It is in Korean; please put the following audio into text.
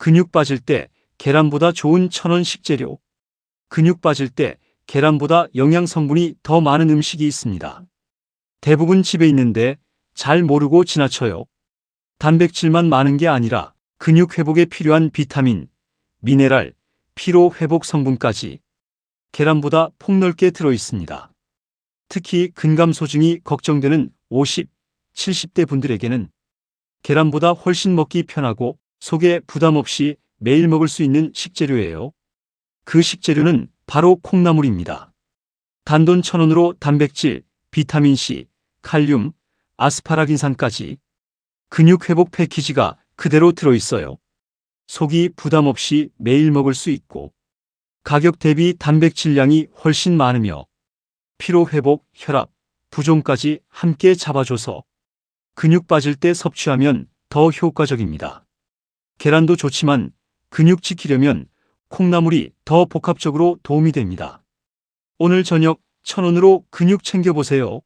근육 빠질 때 계란보다 좋은 천원 식재료. 근육 빠질 때 계란보다 영양 성분이 더 많은 음식이 있습니다. 대부분 집에 있는데 잘 모르고 지나쳐요. 단백질만 많은 게 아니라 근육 회복에 필요한 비타민, 미네랄, 피로 회복 성분까지 계란보다 폭넓게 들어 있습니다. 특히 근감 소증이 걱정되는 50, 70대 분들에게는 계란보다 훨씬 먹기 편하고 속에 부담 없이 매일 먹을 수 있는 식재료예요. 그 식재료는 바로 콩나물입니다. 단돈 천 원으로 단백질, 비타민C, 칼륨, 아스파라긴산까지 근육 회복 패키지가 그대로 들어있어요. 속이 부담 없이 매일 먹을 수 있고 가격 대비 단백질량이 훨씬 많으며 피로 회복, 혈압, 부종까지 함께 잡아줘서 근육 빠질 때 섭취하면 더 효과적입니다. 계란도 좋지만 근육 지키려면 콩나물이 더 복합적으로 도움이 됩니다. 오늘 저녁 천원으로 근육 챙겨보세요.